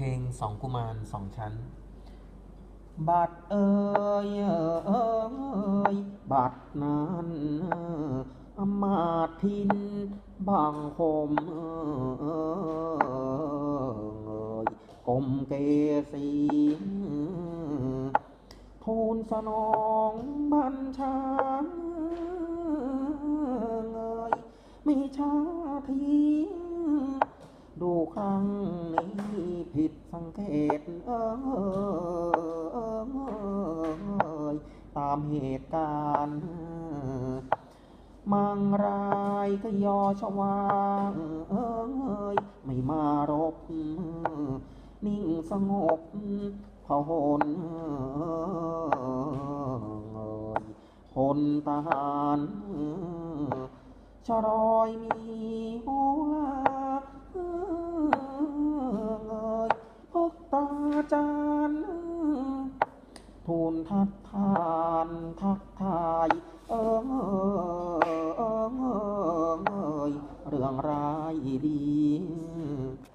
เพลงสองกุมารสองชั้น บัดเอ่ยเอ่ยบัดนั้นอมาตย์ทินบางคมเอ่ยกรมเกษีทูลสนองบัญชาเอยไม่ช้าทีดูครั้งนี้ ผิดสังเกตเอยตามเหตุการณ์มังรายก็ยอชวางเอยไม่มารบ นิ่งสงบพหนเอยพลทหารชรอยมีโห จานทูลทัดทานทักทาย เออเออเออเรื่องร้ายดี